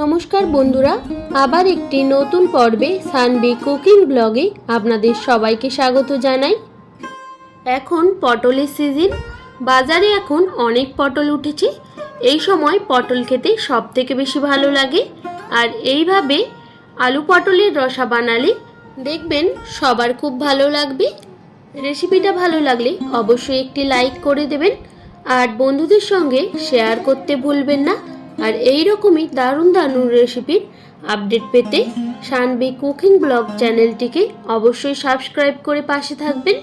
নমস্কার বন্ধুরা, আবার একটি নতুন পর্বে সানবি কুকিং ব্লগে আপনাদের সবাইকে স্বাগত জানাই। এখন পটলের সিজন, বাজারে এখন অনেক পটল উঠেছে। এই সময় পটল খেতে সব থেকে বেশি ভালো লাগে। আর এইভাবে আলু পটলের রসা বানালে দেখবেন সবার খুব ভালো লাগবে। রেসিপিটা ভালো লাগলে অবশ্যই একটি লাইক করে দেবেন। আর বন্ধুদের সঙ্গে শেয়ার করতে ভুলবেন না। আর এই রকমই দারুণ দারুণ রেসিপির আপডেট পেতে শানবি কুকিং ব্লগ চ্যানেলটিকে অবশ্যই সাবস্ক্রাইব করে পাশে থাকবেন।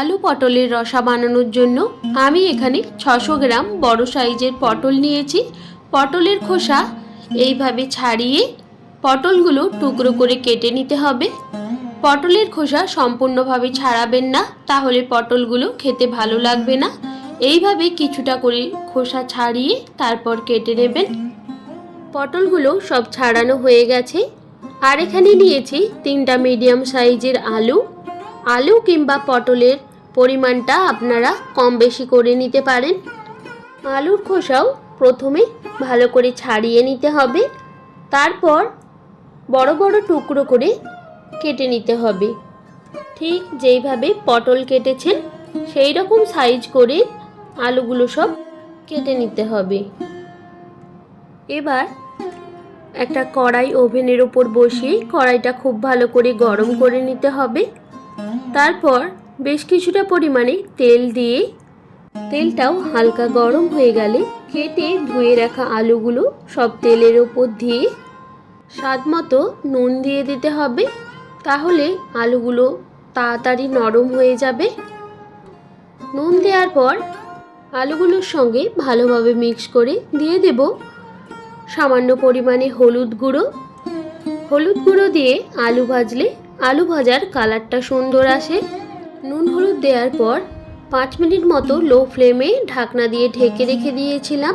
আলু পটলের রসা বানানোর জন্য আমি এখানে ছশো গ্রাম বড় সাইজের পটল নিয়েছি। পটলের খোসা এইভাবে ছাড়িয়ে পটলগুলো টুকরো করে কেটে নিতে হবে। পটলের খোসা সম্পূর্ণভাবে ছাড়াবেন না, তাহলে পটলগুলো খেতে ভালো লাগবে না। এইভাবে কিছুটা করে খোসা ছাড়িয়ে তারপর কেটে নেবেন। পটলগুলো সব ছাড়ানো হয়ে গেছে। আর এখানে নিয়েছি তিনটা মিডিয়াম সাইজের আলু। আলু কিংবা পটলের পরিমাণটা আপনারা কম বেশি করে নিতে পারেন। আলুর খোসাও প্রথমে ভালো করে ছাড়িয়ে নিতে হবে। তারপর বড় বড় টুকরো করে কেটে নিতে হবে। ঠিক যেইভাবে পটল কেটেছেন সেই রকম সাইজ করে আলুগুলো সব কেটে নিতে হবে। এবার একটা কড়াই ওভেনের ওপর বসিয়ে কড়াইটা খুব ভালো করে গরম করে নিতে হবে। তারপর বেশ কিছুটা পরিমাণে তেল দিয়ে তেলটাও হালকা গরম হয়ে গেলে কেটে ধুয়ে রাখা আলুগুলো সব তেলের ওপর দিয়ে স্বাদ মতো নুন দিয়ে দিতে হবে। তাহলে আলুগুলো তাড়াতাড়ি নরম হয়ে যাবে। নুন দেওয়ার পর আলুগুলোর সঙ্গে ভালোভাবে মিক্স করে দিয়ে দেব। সামান্য পরিমাণে হলুদ গুঁড়ো। হলুদ গুঁড়ো দিয়ে আলু ভাজলে আলু ভাজার কালারটা সুন্দর আসে। নুন হলুদ দেওয়ার পর পাঁচ মিনিট মতো লো ফ্লেমে ঢাকনা দিয়ে ঢেকে রেখে দিয়েছিলাম।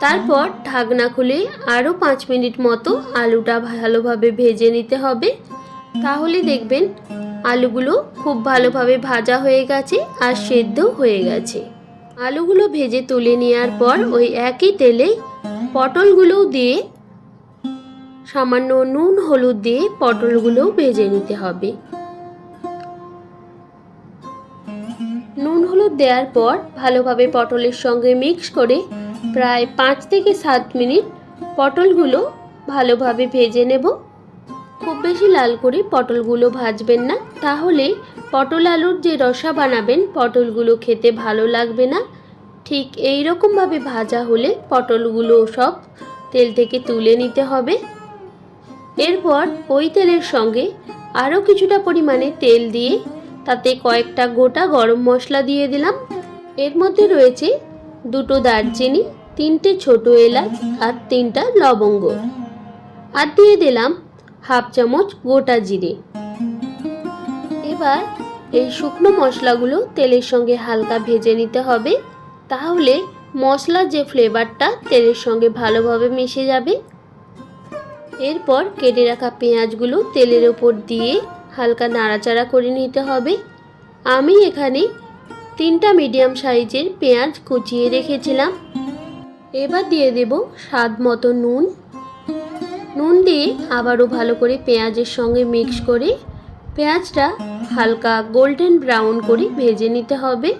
তারপর ঢাকনা খুলে আরও পাঁচ মিনিট মতো আলুটা ভালোভাবে ভেজে নিতে হবে। তাহলে দেখবেন আলুগুলো খুব ভালোভাবে ভাজা হয়ে গেছে আর সেদ্ধ হয়ে গেছে। আলুগুলো ভেজে তুলে নেওয়ার পর ওই একই তেলে পটলগুলোও দিয়ে, সামান্য নুন, হলুদ দিয়ে পটলগুলোও ভেজে নিতে হবে। নুন, হলুদ দেওয়ার পর ভালোভাবে পটলের সঙ্গে মিক্স করে প্রায় পাঁচ থেকে সাত মিনিট পটলগুলো ভালোভাবে ভেজে নেব। খুব বেশি লাল করে পটলগুলো ভাজবেন না, তাহলে পটল আলুর যে রসা বানাবেন, পটলগুলো খেতে ভালো লাগবে না। ঠিক এই রকমভাবে ভাজা হলে পটলগুলো সব তেল থেকে তুলে নিতে হবে। এরপর ওই তেলের সঙ্গে আরও কিছুটা পরিমাণে তেল দিয়ে তাতে কয়েকটা গোটা গরম মশলা দিয়ে দিলাম। এর মধ্যে রয়েছে দুটো দারচিনি, তিনটে ছোট এলাচ আর তিনটা লবঙ্গ। আর দিয়ে দিলাম হাফ চামচ গোটা জিরে। এবার এই শুকনো মশলাগুলো তেলের সঙ্গে হালকা ভেজে নিতে হবে। তাহলে মশলার যে ফ্লেভারটা তেলের সঙ্গে ভালোভাবে মিশে যাবে। এরপর কেটে রাখা পেঁয়াজগুলো তেলের ওপর দিয়ে হালকা নাড়াচাড়া করে নিতে হবে। আমি এখানে তিনটা মিডিয়াম সাইজের পেঁয়াজ কুচিয়ে রেখেছিলাম। এবার দিয়ে দেব স্বাদ মতো নুন। নুন দিয়ে আবারও ভালো করে পেঁয়াজের সঙ্গে মিক্স করে পেঁয়াজটা হালকা গোল্ডেন ব্রাউন করে ভেজে নিতে হবে।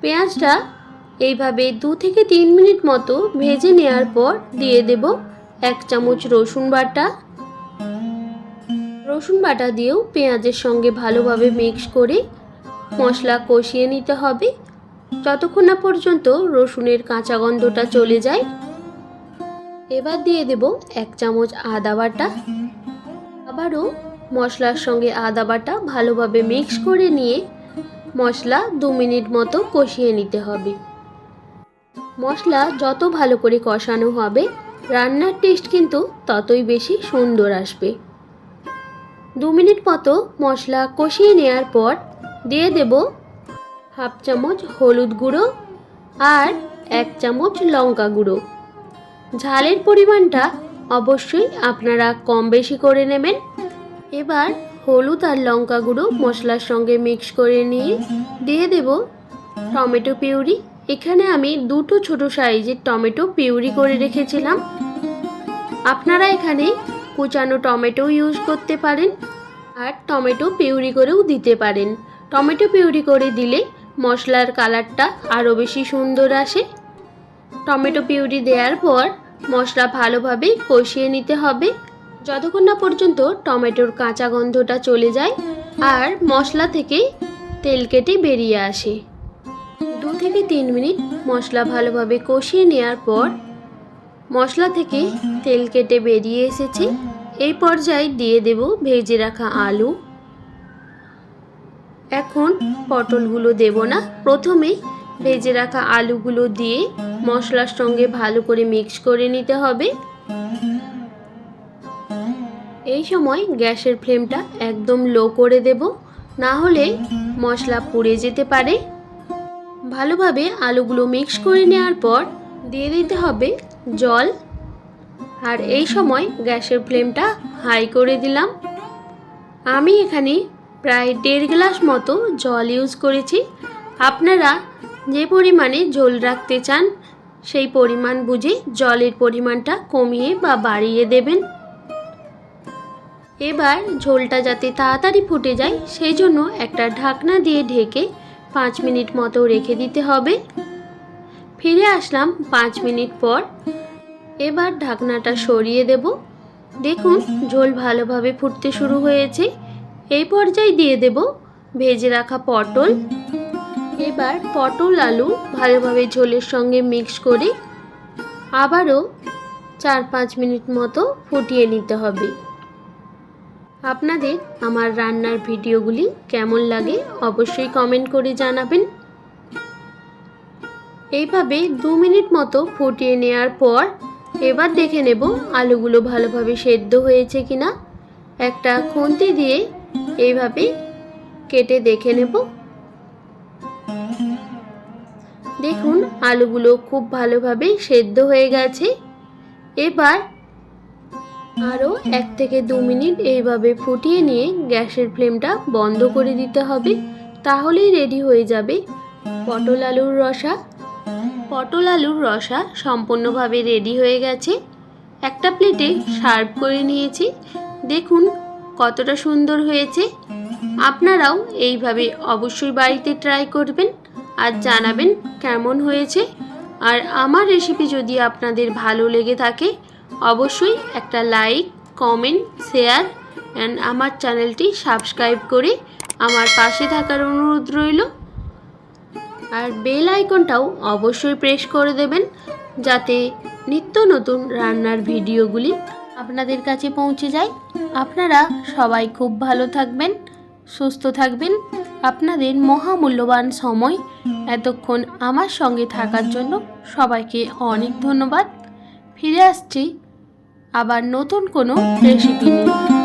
পেঁয়াজটা এইভাবে দু থেকে তিন মিনিট মতো ভেজে নেওয়ার পর দিয়ে দেব এক চামচ রসুন বাটা। রসুন বাটা দিয়েও পেঁয়াজের সঙ্গে ভালোভাবে মিক্স করে মশলা কষিয়ে নিতে হবে। যতক্ষণ না পর্যন্ত রসুনের কাঁচা গন্ধটা চলে যায়। এবার দিয়ে দেব এক চামচ আদা বাটা। আবারও মশলার সঙ্গে আদা বাটা ভালোভাবে মিক্স করে নিয়ে মশলা দু মিনিট মতো কষিয়ে নিতে হবে। মশলা যত ভালো করে কষানো হবে, রান্নার টেস্ট কিন্তু ততই বেশি সুন্দর আসবে। দু মিনিট মতো মশলা কষিয়ে নেওয়ার পর দিয়ে দেব হাফ চামচ হলুদ গুঁড়ো আর এক চামচ লঙ্কা গুঁড়ো। ঝালের পরিমাণটা অবশ্যই আপনারা কম বেশি করে নেবেন। এবার হলুদ আর লঙ্কা গুঁড়ো মশলার সঙ্গে মিক্স করে নিয়ে দিয়ে দেব টমেটো পিউরি। এখানে আমি দুটো ছোট সাইজের টমেটো পিউরি করে রেখেছিলাম। আপনারা এখানে কুচানো টমেটো ইউজ করতে পারেন আর টমেটো পিউরি করেও দিতে পারেন। টমেটো পিউরি করে দিলে মশলার কালারটা আরও বেশি সুন্দর আসে। টমেটো পিউরি দেওয়ার পর মশলা ভালোভাবে কষিয়ে নিতে হবে। যতক্ষণ না পর্যন্ত টমেটোর কাঁচা গন্ধটা চলে যায় আর মশলা থেকে তেল কেটে বেরিয়ে আসে। দু থেকে তিন মিনিট মশলা ভালোভাবে কষিয়ে নেওয়ার পর মশলা থেকে তেল কেটে বেরিয়ে এসেছে। এই পর্যায়ে দিয়ে দেব ভেজে রাখা আলু। এখন পটলগুলো দেব না। প্রথমে ভেজে রাখা আলুগুলো দিয়ে মশলার সঙ্গে ভালো করে মিক্স করে নিতে হবে। এই সময় গ্যাসের ফ্লেমটা একদম লো করে দেব, না হলে মশলা পুড়ে যেতে পারে। ভালোভাবে আলুগুলো মিক্স করে নেওয়ার পর দিয়ে দিতে হবে জল। আর এই সময় গ্যাসের ফ্লেমটা হাই করে দিলাম। আমি এখানে প্রায় দেড় গ্লাস মতো জল ইউজ করেছি। আপনারা যে পরিমাণে ঝোল রাখতে চান, সেই পরিমাণ বুঝে জলের পরিমাণটা কমিয়ে বা বাড়িয়ে দেবেন। এবার ঝোলটা যাতে তাড়াতাড়ি ফুটে যায় সেই জন্য একটা ঢাকনা দিয়ে ঢেকে পাঁচ মিনিট মতো রেখে দিতে হবে। ফিরে আসলাম পাঁচ মিনিট পর। এবার ঢাকনাটা সরিয়ে দেব। দেখুন, ঝোল ভালোভাবে ফুটতে শুরু হয়েছে। এই পর্যায়ে দিয়ে দেব ভেজে রাখা পটল। এবার পটল, আলু ভালোভাবে ঝোলের সঙ্গে মিক্স করে আবারও চার পাঁচ মিনিট মতো ফুটিয়ে নিতে হবে। আপনাদের আমার রান্নার ভিডিওগুলি কেমন লাগে অবশ্যই কমেন্ট করে জানাবেন। এইভাবে দু মিনিট মতো ফুটিয়ে নেওয়ার পর এবার দেখে নেব আলুগুলো ভালোভাবে সেদ্ধ হয়েছে কিনা। একটা খুন্তি দিয়ে এইভাবে কেটে দেখে নেব। দেখুন, আলুগুলো খুব ভালোভাবে সেদ্ধ হয়ে গেছে। এবার আরও এক থেকে দু মিনিট এইভাবে ফুটিয়ে নিয়ে গ্যাসের ফ্লেমটা বন্ধ করে দিতে হবে, তাহলেই রেডি হয়ে যাবে পটল আলুর রসা। পটল আলুর রসা সম্পূর্ণভাবে রেডি হয়ে গেছে। একটা প্লেটে সার্ভ করে নিয়েছি। দেখুন কতটা সুন্দর হয়েছে। আপনারাও এইভাবে অবশ্যই বাড়িতে ট্রাই করবেন আর জানাবেন কেমন হয়েছে। আর আমার রেসিপি যদি আপনাদের ভালো লেগে থাকে অবশ্যই একটা লাইক, কমেন্ট, শেয়ার অ্যান্ড আমার চ্যানেলটি সাবস্ক্রাইব করে আমার পাশে থাকার অনুরোধ রইল। আর বেল আইকনটাও অবশ্যই প্রেস করে দেবেন যাতে নিত্য নতুন রান্নার ভিডিওগুলি আপনাদের কাছে পৌঁছে যায়। আপনারা সবাই খুব ভালো থাকবেন, সুস্থ থাকবেন। আপনাদের মহামূল্যবান সময় এতক্ষণ আমার সঙ্গে থাকার জন্য সবাইকে অনেক ধন্যবাদ। ফিরে আসছি আবার নতুন কোনো রেসিপি নিয়ে।